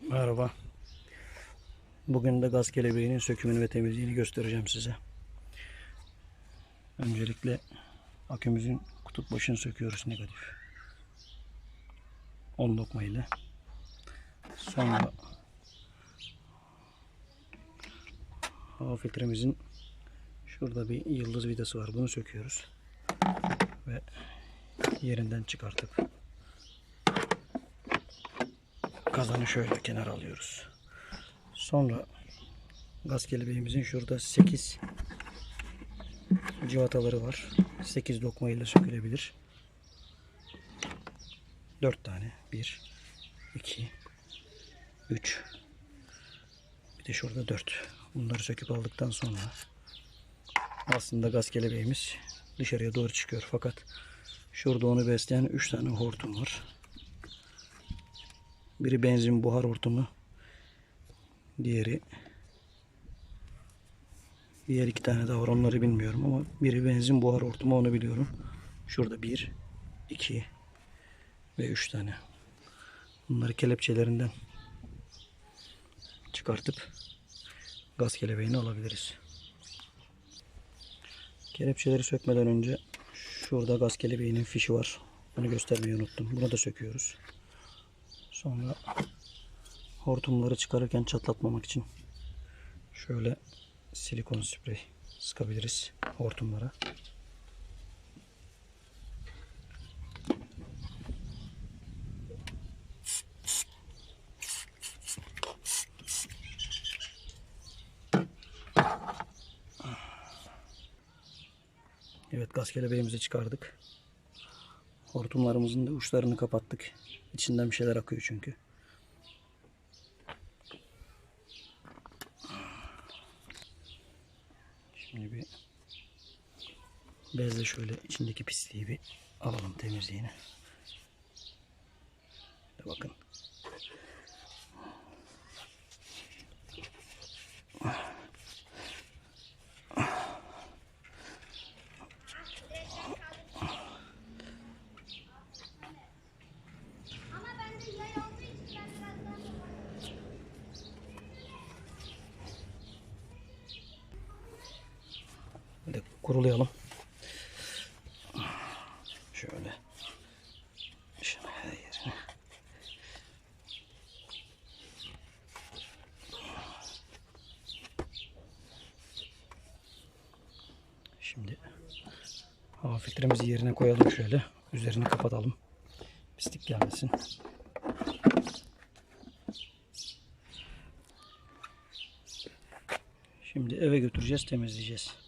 Merhaba. Bugün de gaz kelebeğinin sökümünü ve temizliğini göstereceğim size. Öncelikle akümüzün kutup başını söküyoruz negatif. 10 dokma ile. Sonra hava filtremizin şurada bir yıldız vidası var. Bunu söküyoruz. Ve yerinden çıkartıp kazanı şöyle kenara alıyoruz. Sonra gaz kelebeğimizin şurada 8 civataları var. 8 dokma ile sökülebilir. 4 tane. 1 2 3 bir de şurada 4. Bunları söküp aldıktan sonra aslında gaz kelebeğimiz dışarıya doğru çıkıyor. Fakat şurada onu besleyen 3 tane hortum var. Biri benzin buhar hortumu. Diğeri diğer iki tane daha var. Onları bilmiyorum ama biri benzin buhar hortumu onu biliyorum. Şurada bir, iki ve üç tane. Bunları kelepçelerinden çıkartıp gaz kelebeğini alabiliriz. Kelepçeleri sökmeden önce şurada gaz kelebeğinin fişi var. Bunu göstermeyi unuttum. Bunu da söküyoruz. Sonra hortumları çıkarırken çatlatmamak için şöyle silikon sprey sıkabiliriz hortumlara. Evet gaz kelebeğimizi çıkardık. Hortumlarımızın da uçlarını kapattık. İçinden bir şeyler akıyor çünkü. Şimdi bir bezle şöyle içindeki pisliği bir alalım temizliğini. Bakın. Ama bende yay olduğu için ben biraz daha Bir de kurulayalım. Şöyle. Şunu her yerine. Şimdi hava filtremizi yerine koyalım şöyle. Üzerini kapatalım. Pislik gelmesin. Şimdi eve götüreceğiz, temizleyeceğiz.